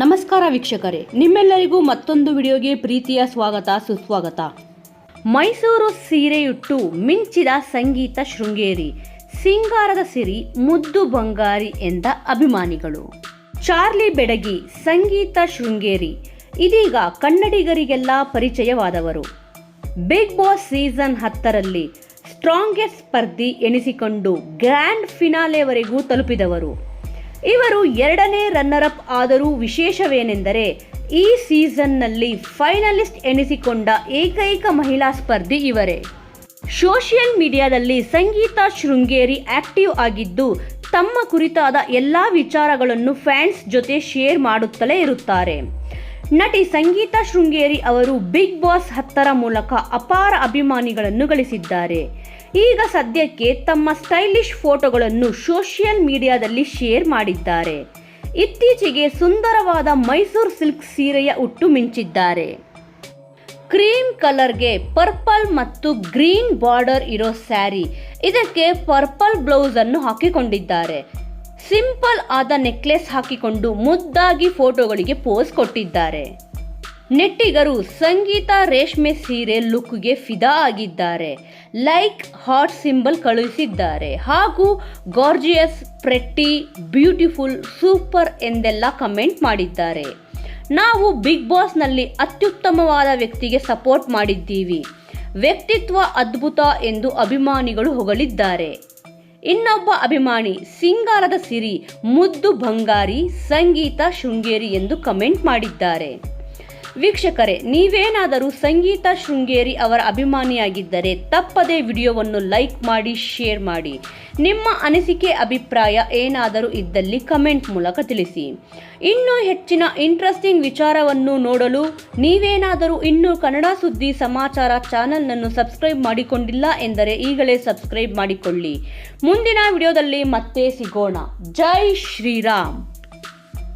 ನಮಸ್ಕಾರ ವೀಕ್ಷಕರೇ, ನಿಮ್ಮೆಲ್ಲರಿಗೂ ಮತ್ತೊಂದು ವಿಡಿಯೋಗೆ ಪ್ರೀತಿಯ ಸ್ವಾಗತ, ಸುಸ್ವಾಗತ. ಮೈಸೂರು ಸೀರೆಯುಟ್ಟು ಮಿಂಚಿದ ಸಂಗೀತ ಶೃಂಗೇರಿ, ಸಿಂಗಾರದ ಸಿರಿ ಮುದ್ದು ಬಂಗಾರಿ ಎಂದ ಅಭಿಮಾನಿಗಳು. ಚಾರ್ಲಿ ಬೆಡಗಿ ಸಂಗೀತ ಶೃಂಗೇರಿ, ಇದೀಗ ಕನ್ನಡಿಗರಿಗೆಲ್ಲ ಪರಿಚಯವಾದವರು. ಬಿಗ್ ಬಾಸ್ ಸೀಸನ್ ಹತ್ತರಲ್ಲಿ ಸ್ಟ್ರಾಂಗೆಸ್ಟ್ ಸ್ಪರ್ಧಿ ಎನಿಸಿಕೊಂಡು ಗ್ರ್ಯಾಂಡ್ ಫಿನಾಲೆವರೆಗೂ ತಲುಪಿದವರು. ಇವರು ಎರಡನೇ ರನ್ನರ್ ಅಪ್ ಆದರೂ ವಿಶೇಷವೇನೆಂದರೆ ಈ ಸೀಸನ್ನಲ್ಲಿ ಫೈನಲಿಸ್ಟ್ ಎನಿಸಿಕೊಂಡ ಏಕೈಕ ಮಹಿಳಾ ಸ್ಪರ್ಧಿ ಇವರೇ. ಸೋಷಿಯಲ್ ಮೀಡಿಯಾದಲ್ಲಿ ಸಂಗೀತ ಶೃಂಗೇರಿ ಆಕ್ಟಿವ್ ಆಗಿದ್ದು, ತಮ್ಮ ಕುರಿತಾದ ಎಲ್ಲ ವಿಚಾರಗಳನ್ನು ಫ್ಯಾನ್ಸ್ ಜೊತೆ ಶೇರ್ ಮಾಡುತ್ತಲೇ ಇರುತ್ತಾರೆ. ನಟಿ ಸಂಗೀತ ಶೃಂಗೇರಿ ಅವರು ಬಿಗ್ ಬಾಸ್ ಹತ್ತರ ಮೂಲಕ ಅಪಾರ ಅಭಿಮಾನಿಗಳನ್ನು ಗಳಿಸಿದ್ದಾರೆ. ಈಗ ಸದ್ಯಕ್ಕೆ ತಮ್ಮ ಸ್ಟೈಲಿಶ್ ಫೋಟೋಗಳನ್ನು ಸೋಷಿಯಲ್ ಮೀಡಿಯಾದಲ್ಲಿ ಶೇರ್ ಮಾಡಿದ್ದಾರೆ. ಇತ್ತೀಚೆಗೆ ಸುಂದರವಾದ ಮೈಸೂರು ಸಿಲ್ಕ್ ಸೀರೆಯ ಉಟ್ಟು ಮಿಂಚಿದ್ದಾರೆ. ಕ್ರೀಮ್ ಕಲರ್ಗೆ ಪರ್ಪಲ್ ಮತ್ತು ಗ್ರೀನ್ ಬಾರ್ಡರ್ ಇರೋ ಸ್ಯಾರಿ, ಇದಕ್ಕೆ ಪರ್ಪಲ್ ಬ್ಲೌಸ್ ಅನ್ನು ಹಾಕಿಕೊಂಡಿದ್ದಾರೆ. ಸಿಂಪಲ್ ಆದ ನೆಕ್ಲೆಸ್ ಹಾಕಿಕೊಂಡು ಮುದ್ದಾಗಿ ಫೋಟೋಗಳಿಗೆ ಪೋಸ್ ಕೊಟ್ಟಿದ್ದಾರೆ. ನೆಟ್ಟಿಗರು ಸಂಗೀತ ರೇಷ್ಮೆ ಸೀರೆ ಲುಕ್ಗೆ ಫಿದಾ ಆಗಿದ್ದಾರೆ. ಲೈಕ್ ಹಾಟ್ ಸಿಂಬಲ್ ಕಳುಹಿಸಿದ್ದಾರೆ. ಹಾಗೂ ಗಾರ್ಜಿಯಸ್, ಪ್ರೆಟ್ಟಿ, ಬ್ಯೂಟಿಫುಲ್, ಸೂಪರ್ ಎಂದೆಲ್ಲ ಕಮೆಂಟ್ ಮಾಡಿದ್ದಾರೆ. ನಾವು ಬಿಗ್ ಬಾಸ್ನಲ್ಲಿ ಅತ್ಯುತ್ತಮವಾದ ವ್ಯಕ್ತಿಗೆ ಸಪೋರ್ಟ್ ಮಾಡಿದ್ದೀವಿ. ವ್ಯಕ್ತಿತ್ವ ಅದ್ಭುತ ಎಂದು ಅಭಿಮಾನಿಗಳು ಹೊಗಳಿದ್ದಾರೆ. ಇನ್ನೊಬ್ಬ ಅಭಿಮಾನಿ ಸಿಂಗಾರದ ಸಿರಿ ಮುದ್ದು ಬಂಗಾರಿ ಸಂಗೀತ ಶೃಂಗೇರಿ ಎಂದು ಕಮೆಂಟ್ ಮಾಡಿದ್ದಾರೆ. ವೀಕ್ಷಕರೇ, ನೀವೇನಾದರೂ ಸಂಗೀತ ಶೃಂಗೇರಿ ಅವರ ಅಭಿಮಾನಿಯಾಗಿದ್ದರೆ ತಪ್ಪದೇ ವಿಡಿಯೋವನ್ನು ಲೈಕ್ ಮಾಡಿ, ಶೇರ್ ಮಾಡಿ. ನಿಮ್ಮ ಅನಿಸಿಕೆ, ಅಭಿಪ್ರಾಯ ಏನಾದರೂ ಇದ್ದಲ್ಲಿ ಕಮೆಂಟ್ ಮೂಲಕ ತಿಳಿಸಿ. ಇನ್ನೂ ಹೆಚ್ಚಿನ ಇಂಟ್ರೆಸ್ಟಿಂಗ್ ವಿಚಾರವನ್ನು ನೋಡಲು ನೀವೇನಾದರೂ ಇನ್ನೂ ಕನ್ನಡ ಸುದ್ದಿ ಸಮಾಚಾರ ಚಾನಲ್ನನ್ನು ಸಬ್ಸ್ಕ್ರೈಬ್ ಮಾಡಿಕೊಂಡಿಲ್ಲ ಎಂದರೆ ಈಗಲೇ ಸಬ್ಸ್ಕ್ರೈಬ್ ಮಾಡಿಕೊಳ್ಳಿ. ಮುಂದಿನ ವಿಡಿಯೋದಲ್ಲಿ ಮತ್ತೆ ಸಿಗೋಣ. ಜೈ ಶ್ರೀರಾಮ್.